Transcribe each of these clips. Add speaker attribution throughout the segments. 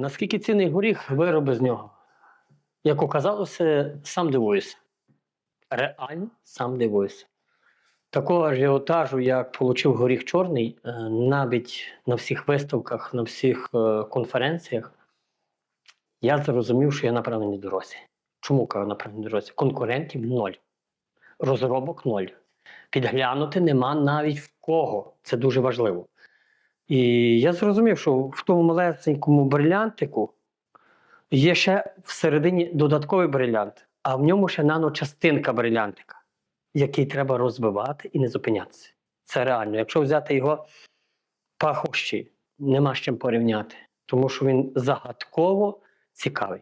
Speaker 1: Наскільки цінний горіх, вироби з нього? Як оказалося, сам дивуюся. Реально сам дивуюся. Такого ажіотажу, як отримав горіх чорний, е, навіть на всіх виставках, на всіх е, конференціях, я зрозумів, що я на правильній дорозі. Чому кажу на правильній дорозі? Конкурентів ноль, розробок ноль. Підглянути нема навіть в кого. Це дуже важливо. І я зрозумів, що в тому малесенькому брилянтику є ще всередині додатковий брилянт, а в ньому ще наночастинка брилянтика, який треба розвивати і не зупинятися. Це реально. Якщо взяти його пахощі, нема з чим порівняти, тому що він загадково цікавий.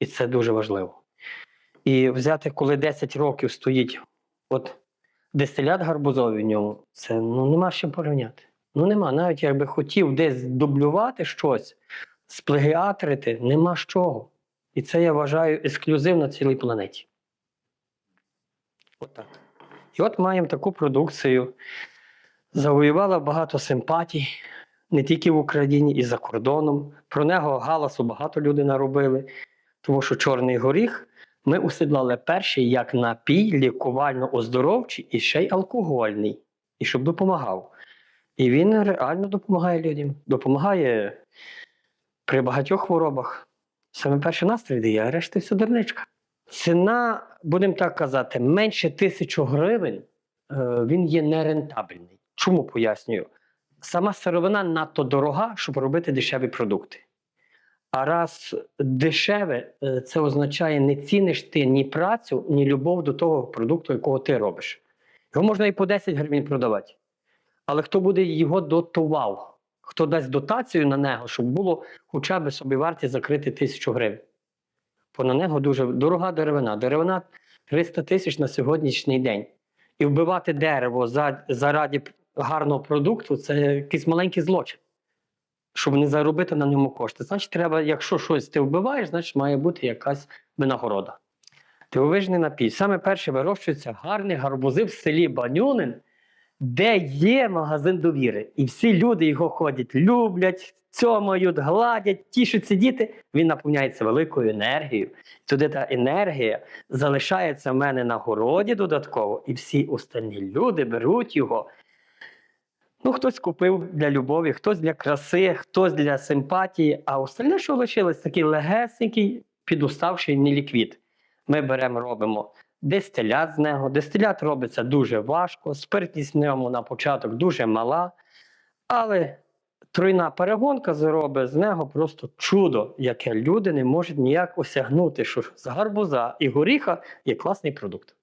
Speaker 1: І це дуже важливо. І взяти, коли 10 років стоїть от дистилят гарбузовий в ньому, це ну, нема з чим порівняти. Ну нема. Навіть якби хотів десь дублювати щось, сплагіатрити, нема з чого. І це я вважаю ексклюзив на цілій планеті. Отак. І от маємо таку продукцію. Завоювала багато симпатій, не тільки в Україні, і за кордоном. Про нього галасу багато людей наробили, тому що чорний горіх ми усідлали перший як напій лікувально-оздоровчий і ще й алкогольний, і щоб допомагав. І він реально допомагає людям. Допомагає при багатьох хворобах. Саме перший настрій дає, а решта все дурничка. Ціна, будемо так казати, менше тисячу гривень е, він є нерентабельний. Чому пояснюю? Сама сировина надто дорога, щоб робити дешеві продукти. А раз дешеве, е, це означає, не ціниш ти ні працю, ні любов до того продукту, якого ти робиш. Його можна і по 10 гривень продавати. Але хто буде його дотував? Хто дасть дотацію на нього, щоб було хоча б собі вартість закрити тисячу гривень? Бо на нього дуже дорога деревина. Деревина 300 тисяч на сьогоднішній день. І вбивати дерево заради гарного продукту це якийсь маленький злочин. Щоб не заробити на ньому кошти. Значить, треба, якщо щось ти вбиваєш, значить має бути якась винагорода. Дивовижний напій. Саме перше вирощується гарний гарбузи в селі Банюнин, де є магазин довіри. І всі люди його ходять, люблять, цьомають, гладять, тішаться діти. Він наповняється великою енергією. Туди та енергія залишається в мене на городі додатково, і всі остальні люди беруть його. Ну, хтось купив для любові, хтось для краси, хтось для симпатії, а остальне, що лишилось, такий легесенький, підуставший неліквід. Ми беремо, робимо дистилят з нього. Дистилят робиться дуже важко, спиртність в ньому на початок дуже мала, але тройна перегонка зробить з нього просто чудо, яке люди не можуть ніяк осягнути, що з гарбуза і горіха є класний продукт.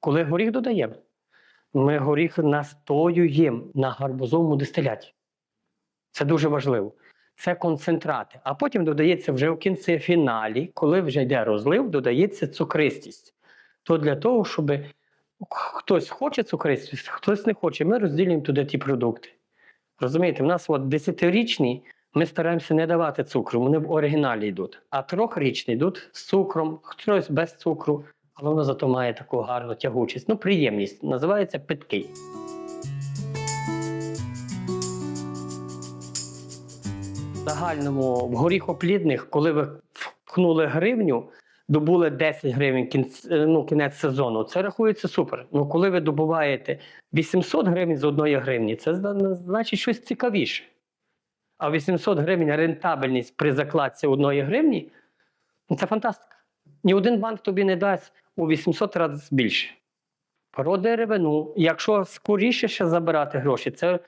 Speaker 1: Коли горіх додаємо, ми горіх настоюємо на гарбузовому дистиляті. Це дуже важливо. Це концентрати. А потім додається вже в кінці фіналі, коли вже йде розлив, додається цукристість. То для того, щоб хтось хоче цукристість, хтось не хоче, ми розділюємо туди ті продукти. Розумієте, в нас от десятирічні ми стараємося не давати цукру, вони в оригіналі йдуть. А трьохрічні йдуть з цукром, хтось без цукру, але воно зато має таку гарну тягучість. Ну, приємність. Називається питкий. Загальному в горіхоплідних, коли ви впхнули гривню, добули 10 гривень кінець, ну, кінець сезону, це рахується супер. Ну, коли ви добуваєте 800 гривень з одної гривні, це значить щось цікавіше. А 800 гривень рентабельність при закладці одної гривні ну, це фантастика. Ні один банк тобі не дасть у 800 разів більше. Про деревину, якщо скоріше ще забирати гроші, це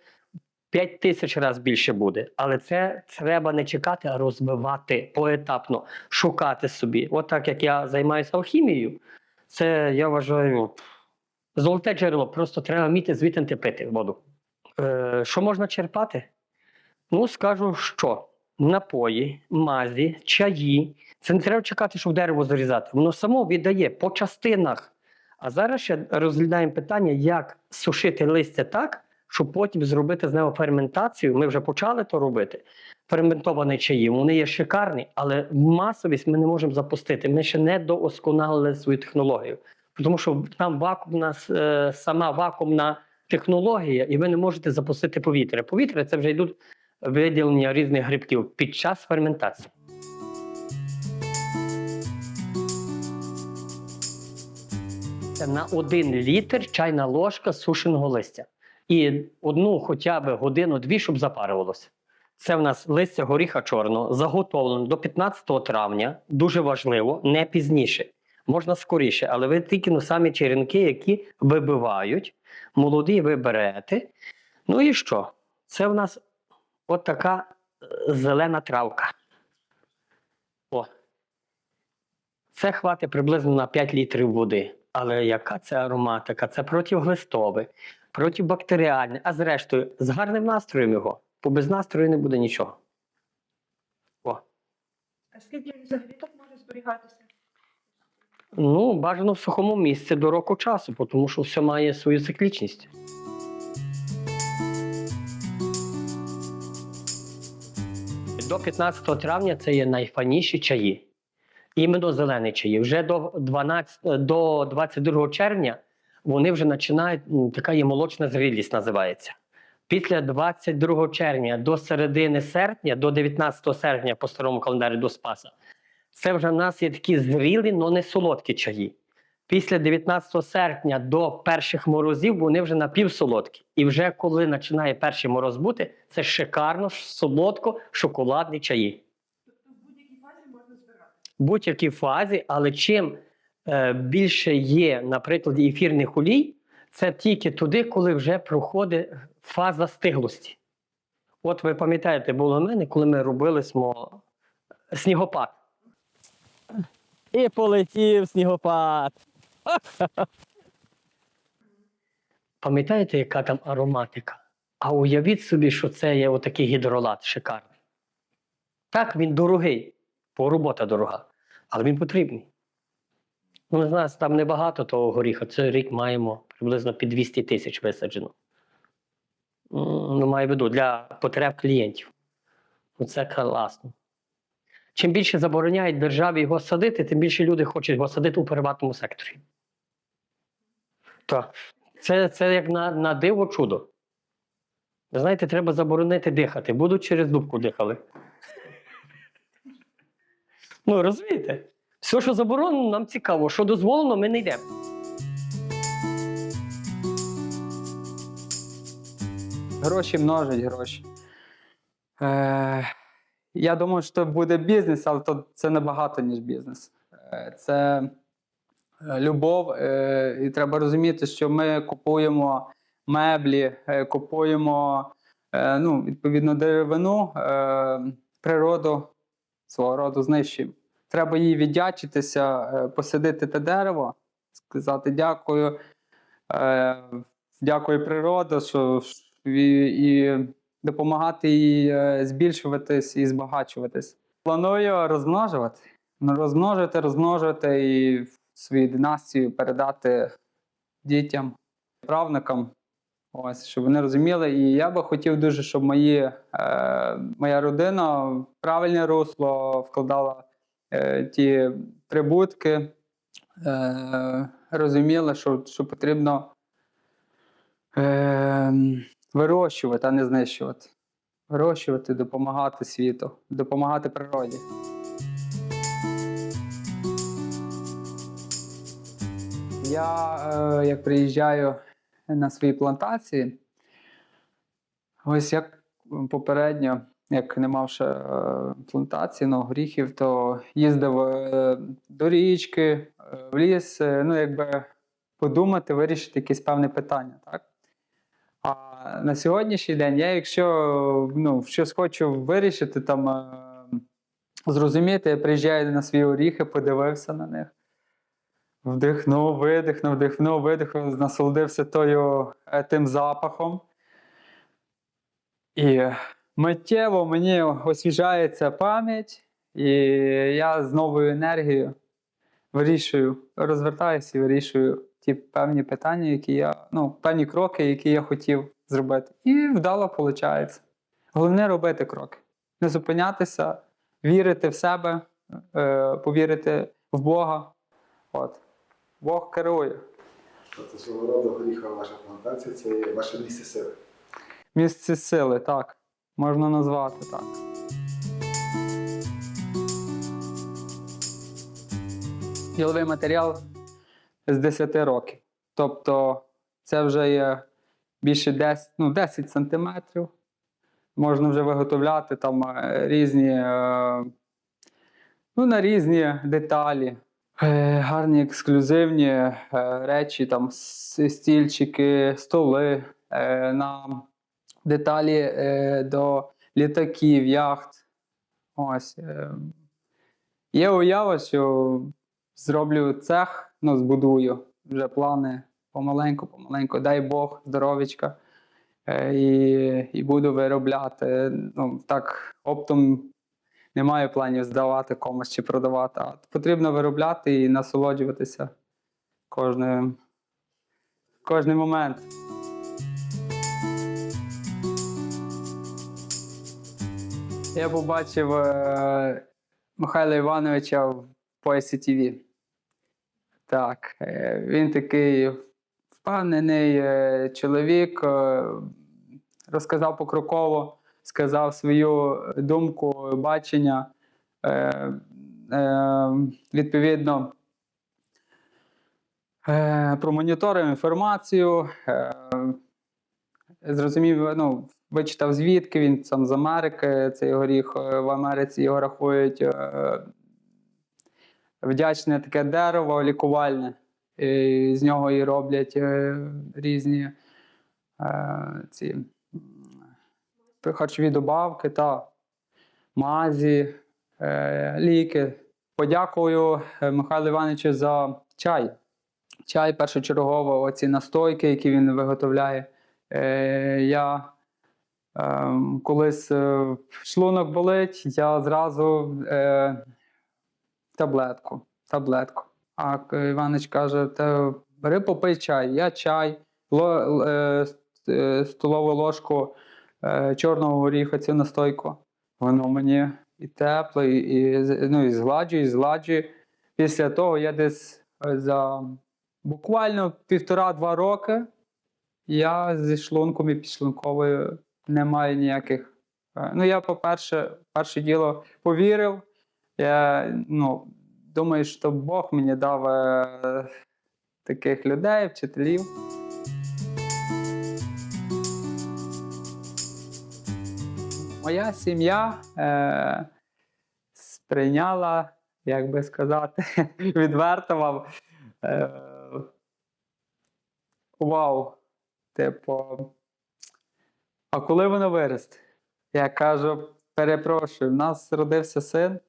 Speaker 1: 5 тисяч разів більше буде. Але це треба не чекати, а розвивати поетапно, шукати собі. От так як я займаюся алхімією, це я вважаю золоте джерело, просто треба вміти звідти пити воду. Е, що можна черпати? Ну, скажу, що напої, мазі, чаї. Це не треба чекати, щоб дерево зарізати. Воно само віддає по частинах. А зараз ще розглядаємо питання, як сушити листя так, щоб потім зробити з нього ферментацію. Ми вже почали то робити. Ферментовані чаї, вони є шикарні, але масовість ми не можемо запустити. Ми ще не доосконалили свою технологію. Тому що там вакуумна, е, сама вакуумна технологія, і ви не можете запустити повітря. Повітря це вже йдуть виділення різних грибків під час ферментації. На один літр чайна ложка сушеного листя. І одну хоча б годину-дві, щоб запарювалося. Це в нас листя горіха чорного, заготовлено до 15 травня. Дуже важливо, не пізніше. Можна скоріше, але ви тільки ну, самі черенки, які вибивають, молоді ви берете. Ну і що? Це в нас от така е, зелена травка. О. Це хватить приблизно на 5 літрів води. Але яка це ароматика? Це протиглистове, протибактеріальне, а зрештою, з гарним настроєм його, бо без настрою не буде нічого. О.
Speaker 2: А скільки він взагалі так може зберігатися?
Speaker 1: Ну, бажано в сухому місці до року часу, тому що все має свою циклічність. До 15 травня це є найфаніші чаї. Іменно зелені чаї. Вже до 12, до 22 червня вони вже починають, така є молочна зрілість називається. Після 22 червня до середини серпня, до 19 серпня по старому календарю до Спаса, це вже в нас є такі зрілі, але не солодкі чаї. Після 19 серпня до перших морозів вони вже напівсолодкі. І вже коли починає перший мороз бути, це шикарно, солодко, шоколадні чаї.
Speaker 2: Тобто в будь-якій фазі можна збирати.
Speaker 1: будь-якій фазі, але чим більше є, наприклад, ефірних олій, це тільки туди, коли вже проходить фаза стиглості. От ви пам'ятаєте, було в мене, коли ми робили смо... снігопад. І полетів снігопад. Пам'ятаєте, яка там ароматика? А уявіть собі, що це є отакий гідролат шикарний. Так, він дорогий, бо робота дорога, але він потрібний. Ну, у нас там небагато того горіха. Цей рік маємо приблизно під 200 тисяч висаджено. Ну, маю в виду для потреб клієнтів. Ну, це класно. Чим більше забороняють державі його садити, тим більше люди хочуть його садити у приватному секторі. Так. Це, це як на, на диво чудо. Знаєте, треба заборонити дихати. Будуть через дубку дихали. Ну, розумієте? Все, що заборонено, нам цікаво. Що дозволено, ми не йдемо.
Speaker 3: Гроші множать гроші. Е, я думаю, що буде бізнес, але то це набагато, ніж бізнес. Е, це е, любов, е, і треба розуміти, що ми купуємо меблі, е, купуємо е, ну, відповідно деревину, е, природу свого роду знищуємо. Треба їй віддячитися, е, посадити те дерево, сказати дякую. Е, дякую природі, що і, і допомагати їй е, збільшуватись і збагачуватись. Планую розмножувати. Ну, Розмножити, розмножити і свою династію передати дітям, правнукам. Ось, щоб вони розуміли. І я би хотів дуже, щоб мої, е, моя родина правильне русло вкладала ті прибутки, е, розуміла, що, що потрібно е, вирощувати, а не знищувати. Вирощувати, допомагати світу, допомагати природі. Я, е, як приїжджаю на свої плантації, ось як попередньо, як не мав ще плантації, ну, горіхів, то їздив е, до річки, е, в ліс, е, ну, якби подумати, вирішити якесь певне питання. Так? А на сьогоднішній день я, якщо ну, щось хочу вирішити, там, зрозуміти, я приїжджаю на свої оріхи, подивився на них. Вдихнув, видихнув, вдихнув, видихнув, насолодився тою, тим запахом. І миттєво мені освіжається пам'ять, і я з новою енергією вирішую, розвертаюся і вирішую ті певні питання, які я, ну, певні кроки, які я хотів зробити. І вдало виходить. Головне робити кроки. Не зупинятися, вірити в себе, е, повірити в Бога. От. Бог керує.
Speaker 4: Тобто свого роду горіхова ваша плантація це є ваше місце сили.
Speaker 3: Місце сили, так. Можна назвати так. Діловий матеріал з 10 років. Тобто це вже є більше 10, ну, 10 сантиметрів. Можна вже виготовляти там е, різні, е, ну, на різні деталі. Е, Гарні ексклюзивні речі, там стільчики, столи е, на деталі е, до літаків, яхт. Ось. е. Є уява, що зроблю цех, ну, збудую вже плани помаленьку, помаленьку. Дай Бог, здоровічка. Е, І, і буду виробляти. Ну, так, оптом не маю планів здавати комусь чи продавати. А потрібно виробляти і насолоджуватися кожним, кожний момент. Я побачив е, Михайла Івановича в поясі ТВ. Так, е, він такий впевнений е, чоловік, е, розказав покроково, сказав свою думку, бачення. Е, е, відповідно, е, промоніторив інформацію. Е, зрозумів, ну, вичитав звідки він сам з Америки. Цей горіх е, в Америці його рахують е, вдячне таке дерево лікувальне. І з нього і роблять е, різні ці харчові добавки та мазі, ліки. Подякую Михайлу Івановичу за чай. Чай першочергово, оці настойки, які він виготовляє. Е, я колись е, шлунок болить, я зразу е, таблетку. таблетку. А Іванич каже: бери попий чай, я чай, е, столову ложку чорного горіха, цю настойку. Воно мені і тепло, і, і, ну, і згладжує, і згладжує. Після того я десь за буквально півтора-два роки я зі шлунком і підшлунковою не маю ніяких. е, Ну, я, по-перше, перше діло повірив. Я ну, думаю, що Бог мені дав е, таких людей, вчителів. Моя сім'я е, сприйняла, як би сказати, відверто вам. Е, вау! Типу, а коли воно виросте? Я кажу, перепрошую, в нас родився син.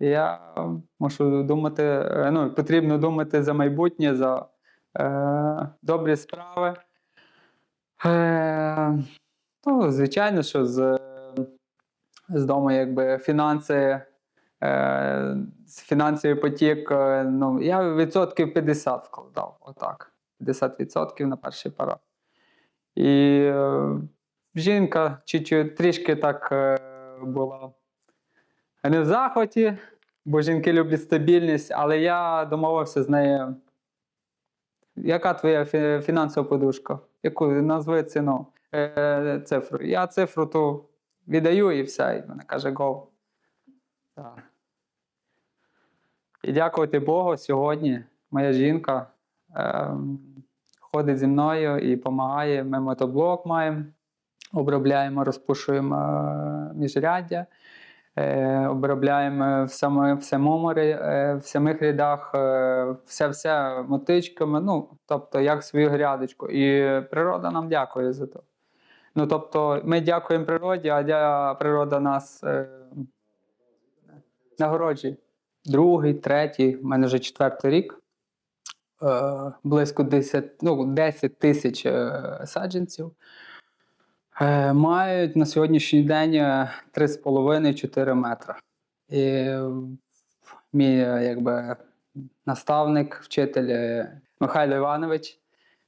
Speaker 3: Я мушу думати, е, ну, потрібно думати за майбутнє, за е, добрі справи. Е, ну, звичайно, що з, з дому якби фінанси, е, фінансовий потік, е, ну, я відсотків 50 вкладав, отак. 50% на перший парад. І е, жінка чуть-чуть трішки так е, була не в захваті, бо жінки люблять стабільність, але я домовився з нею. Яка твоя фінансова подушка? Яку назви ціну е, цифру? Я цифру ту віддаю і все. І вона каже: Go. І дякувати Богу, сьогодні моя жінка ем, ходить зі мною і допомагає. Ми мотоблок маємо, обробляємо, розпушуємо е, міжряддя, е, обробляємо в, саме, в, самому, е, в самих рядах все-все мотичками, ну, тобто як свою грядочку. І природа нам дякує за це. Ну, тобто, ми дякуємо природі, а природа нас нагороджує. Другий, третій, в мене вже четвертий рік. Близько 10, ну, 10 тисяч саджанців. Е, мають на сьогоднішній день е, 3,5-4 метри. І е, мій е, якби, наставник, вчитель е, Михайло Іванович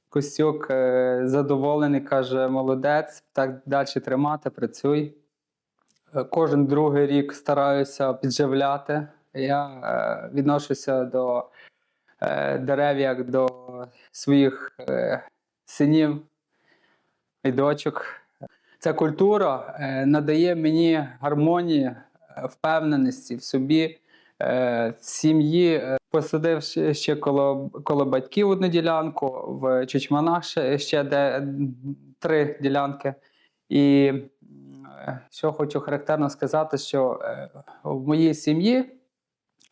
Speaker 3: Костюк е, задоволений, каже: молодець, так далі тримати, працюй. Е, Кожен другий рік стараюся підживляти. Я е, відношуся до е, дерев як до своїх е, синів і дочок. Ця культура е, надає мені гармонії, е, впевненості в собі, е, в сім'ї. Посадив ще, коло, коло батьків одну ділянку, в Чечманах ще, ще де три ділянки. І що хочу характерно сказати, що в моїй сім'ї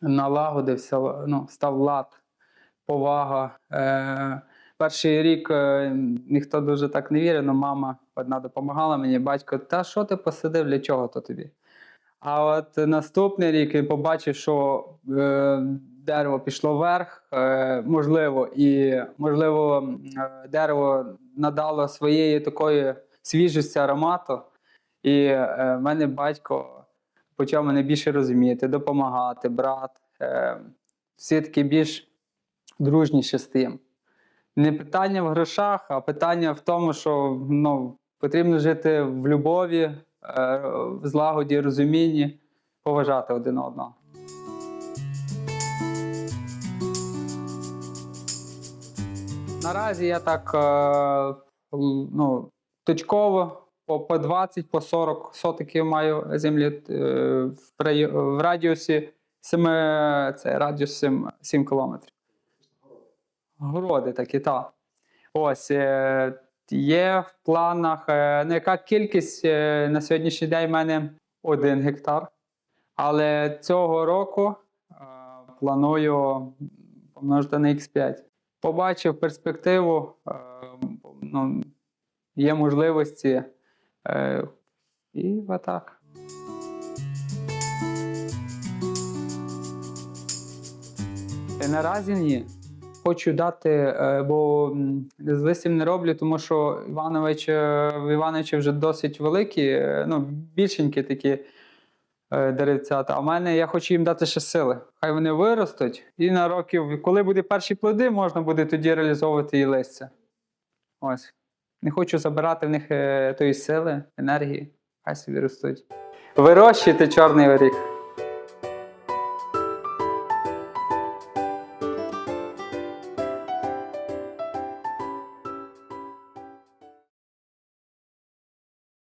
Speaker 3: налагодився, ну, став лад, повага. Перший рік е, ніхто дуже так не вірив, але мама одна допомагала мені, батько, та що ти посадив, для чого то тобі? А от наступний рік він побачив, що е, дерево пішло вверх, е, можливо, і можливо, е, дерево надало своєї такої свіжості аромату. І е, мене батько почав мене більше розуміти, допомагати, брат. Е, всі таки більш дружніше з тим. Не питання в грошах, а питання в тому, що ну, потрібно жити в любові, е, в злагоді, розумінні, поважати один одного. Наразі я так е, ну, точково по, по 20, по 40 сотиків маю землі е, в, радіусі 7, це радіус 7, 7 кілометрів. Городи такі, так. Ось е, є в планах. Е, ну, яка кількість е, на сьогоднішній день в мене один гектар. Але цього року планую помножити на X5. Побачив перспективу, ну, є можливості. І отак. Наразі ні. Хочу дати, е, бо з листів не роблю, тому що Іванович, е, в Івановича вже досить великі, е, ну, більшенькі такі деревцята. А в мене я хочу їм дати ще сили. Хай вони виростуть, і на років, коли буде перші плоди, можна буде тоді реалізовувати і листя. Ось. Не хочу забирати в них тої сили, енергії. Хай собі ростуть. Вирощуйте чорний оріх.